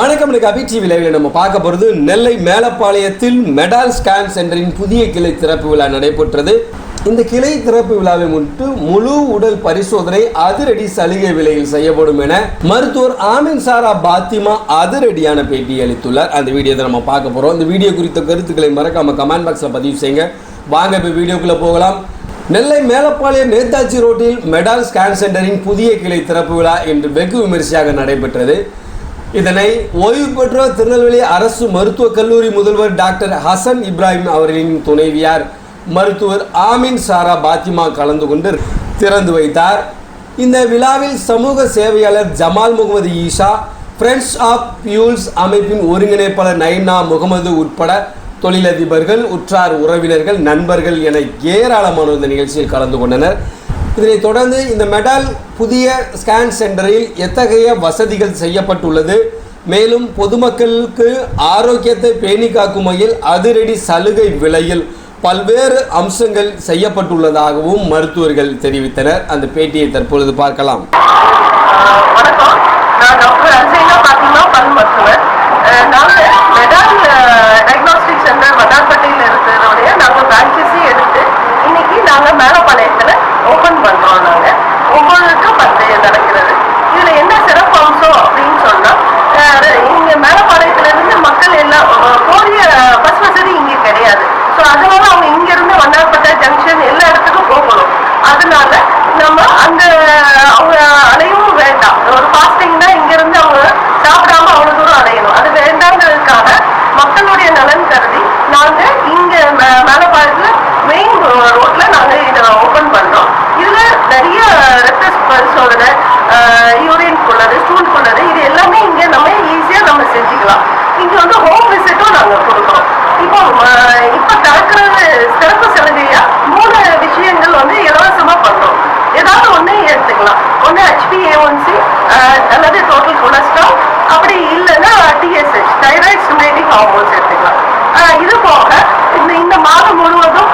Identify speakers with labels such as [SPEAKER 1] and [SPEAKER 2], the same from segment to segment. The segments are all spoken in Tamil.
[SPEAKER 1] வணக்கம் இன்னைக்கு அபி டிவி லைவ்ல நம்ம பார்க்க போகிறது நெல்லை மேலப்பாளையத்தில் மெடால் ஸ்கேன் சென்டரின் புதிய கிளை திறப்பு விழா நடைபெற்றது. இந்த கிளை திறப்பு விழாவை முன்னிட்டு முழு உடல் பரிசோதனை அதிரடி சலுகை விலையில் செய்யப்படும் என மருத்துவர் ஆமின் சாரா பாத்திமா அதிரடியான பேட்டி அளித்துள்ளார். அந்த வீடியோவை நம்ம பார்க்க போறோம். இந்த வீடியோ குறித்த கருத்துக்களை மறக்காம கமெண்ட் பாக்ஸ்ல பதிவு செய்யுங்க. வாங்க இப்போ வீடியோக்குள்ள போகலாம். நெல்லை மேலப்பாளையம் நேதாஜி ரோட்டில் மெடால் ஸ்கேன் சென்டரின் புதிய கிளை திறப்பு விழா இன்று வெகு விமரிசையாக நடைபெற்றது. இதனை ஓய்வு பெற்ற திருநெல்வேலி அரசு மருத்துவக் கல்லூரி முதல்வர் டாக்டர் ஹசன் இப்ராஹிம் அவர்களின் துணைவியார் மருத்துவர் ஆமின் சாரா பாத்திமா கலந்து கொண்டு திறந்து வைத்தார். இந்த விழாவில் சமூக சேவையாளர் Jamal Mohammed Isha friends of peoples அமைப்பின் ஒருங்கிணைப்பாளர் நைனா முகமது உட்பட தொழிலதிபர்கள் உற்றார் உறவினர்கள் நண்பர்கள் என ஏராளமானோர் இந்த நிகழ்ச்சியில் கலந்து கொண்டனர். இதனைத் தொடர்ந்து இந்த மெடால் புதிய ஸ்கேன் சென்டரில் எத்தகைய வசதிகள் செய்யப்பட்டுள்ளது? மேலும் பொதுமக்களுக்கு ஆரோக்கியத்தை பேணி காக்கும் வகையில் அதிரடி சலுகை விலையில் பல்வேறு அம்சங்கள் செய்யப்பட்டுள்ளதாகவும் மருத்துவர்கள் தெரிவித்தனர். அந்த பேட்டியை தற்பொழுது பார்க்கலாம்.
[SPEAKER 2] ஆஹ் மேலப்பாளையம் ஓபன் பண்றோம் நாங்க ஓப்பன் பண்ணுறோம் நாங்கள் ஒவ்வொருக்கும் பத்து நடக்கிறது. இதில் என்ன சிறப்பு அம்சம் அப்படின்னு சொன்னால் இங்கே மேலப்பாளையத்திலிருந்து மக்கள் எல்லாம் போதிய பஸ் வசதி இங்கே கிடையாது. ஸோ அதனால அவங்க இங்கேருந்து வண்ணாப்பட்ட ஜங்ஷன் எல்லா இடத்துக்கும் போகணும். அதனால நம்ம அந்த அவங்க அலையவும் வேண்டாம். ஒரு ஃபாஸ்டிங்னா இங்கிருந்து அவங்க சாப்பிடாம அவ்வளவு தூரம் அலையணும் அது வேண்டாங்கிறதுக்காக மக்களுடைய நலன் கருதி நாங்க இங்க மே- மேலப்பாளையத்துல மெயின் ரோட்ல நாங்க இதை ஓபன் பண்றோம் இதுல நிறைய ரத்த பரிசோதனை யூரின் உள்ளது ஸ்டூல் உள்ளது இது எல்லாமே இங்க நம்ம ஈஸியா நம்ம செஞ்சுக்கலாம். இங்க வந்து ஹோம் விசிட்டும் நாங்க கொடுக்குறோம். இப்போ இப்போ இப்ப திறக்கிறது சிறப்பு சலுகையா மூணு விஷயங்கள் வந்து இலவசமா பண்றோம். ஏதாவது ஒண்ணு எடுத்துக்கலாம். ஒண்ணு ஹெச்பிஏஒன்சி அல்லது டோட்டல் கொலஸ்ட்ரால் அப்படி இல்லைன்னா டிஎஸ்ஹெச் தைராய்ட் ஸ்டிமுலேட்டிங் ஹார்மோன்ஸ் எடுத்துக்கலாம். இது போக இந்த இந்த மாதம் முழுவதும்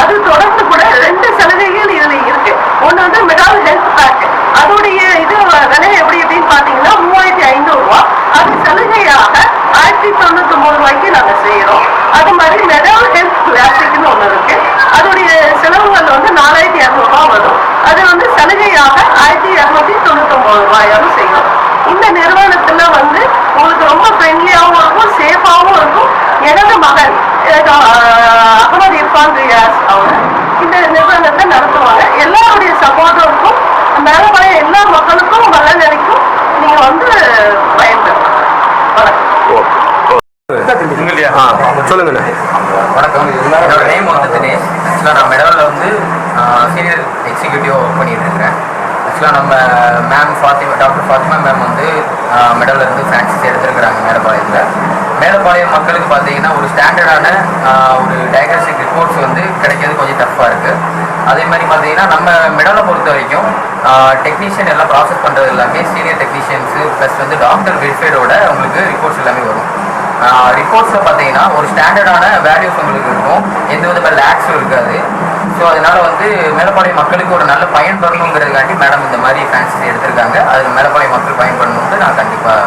[SPEAKER 2] அது தொடர்ந்து கூட ரெண்டு சலுகைகள் இதில் இருக்கு. ஒன்று வந்து மெடால் ஹெல்த் பேக் அதோடைய இது விலை எப்படி அப்படின்னு பாத்தீங்கன்னா மூவாயிரத்தி ஐநூறு ரூபா. அது சலுகையாக ஆயிரத்தி தொண்ணூத்தி ஒன்பது ரூபாய்க்கு நாங்க செய்யறோம். அது மாதிரி மெடல் ஹெல்த் பிளாஸ்டிக்னு ஒண்ணு இருக்கு. அதோடைய செலவுகள் வந்து நாலாயிரத்தி இரநூறுபா வரும். அது வந்து சலுகையாக ஆயிரத்தி இரநூத்தி தொண்ணூத்தி ஒன்பது ரூபாயாலும் செய்யறோம். இந்த நிறுவனத்துல வந்து உங்களுக்கு ரொம்ப ஃப்ரெண்ட்லியாகவும் இருக்கும் சேஃபாகவும் இருக்கும். எனது மகன் அகமது இர்பான் ரியாஸ் அவங்க இந்த நிறுவனத்தை நடத்துவாங்க. எல்லாருடைய சப்போர்ட்டும் இருக்கும். மேலப்பாளைய எல்லா மக்களுக்கும் நல்ல நினைக்கும் நீங்க வந்து
[SPEAKER 1] ஆ சொல்லுங்கண்ணே.
[SPEAKER 3] வணக்கம். என்னோட நேம் வந்து தினேஷ் ஆக்சுவலாக நான் மெடலில் வந்து சீனியர் எக்ஸிக்யூட்டிவ் பண்ணிட்டு இருக்கிறேன் ஆக்சுவலாக நம்ம ma'am Fathima doctor Fathima ma'am வந்து மெடலில் இருந்து எடுத்திருக்கிறாங்க மேலப்பாளையத்தில். மேலப்பாளையம் மக்களுக்கு பார்த்தீங்கன்னா ஒரு ஸ்டாண்டர்டான ஒரு டயக்னோஸ்டிக் ரிப்போர்ட்ஸ் வந்து கிடைக்கிறது கொஞ்சம் டஃப்பாக இருக்குது அதே மாதிரி பார்த்தீங்கன்னா நம்ம மெடலை பொறுத்த வரைக்கும் டெக்னீஷியன் எல்லாம் ப்ராசஸ் பண்ணுறது எல்லாமே சீனியர் டெக்னீஷியன்ஸு ப்ளஸ் வந்து டாக்டர் வெரிஃபைடோட உங்களுக்கு ரிப்போர்ட்ஸ் எல்லாமே வரும். ரிப்போர்ட்ஸில் பார்த்தீங்கன்னா ஒரு ஸ்டாண்டர்டான வேல்யூஸ் உங்களுக்கு இருக்கும். எந்த விதமான லேக்ஸும் இருக்காது. ஸோ அதனால வந்து மேலப்பாளையம் மக்களுக்கு ஒரு நல்ல பயன் தரணுங்கிறதுக்காண்டி மேடம் இந்த மாதிரி ஃபேன்சி எடுத்திருக்காங்க. அது மேலப்பாளையம் மக்கள் பயன்படணும்னு நான் கண்டிப்பாக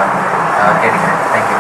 [SPEAKER 3] கேட்டுக்கிறேன். தேங்க்யூ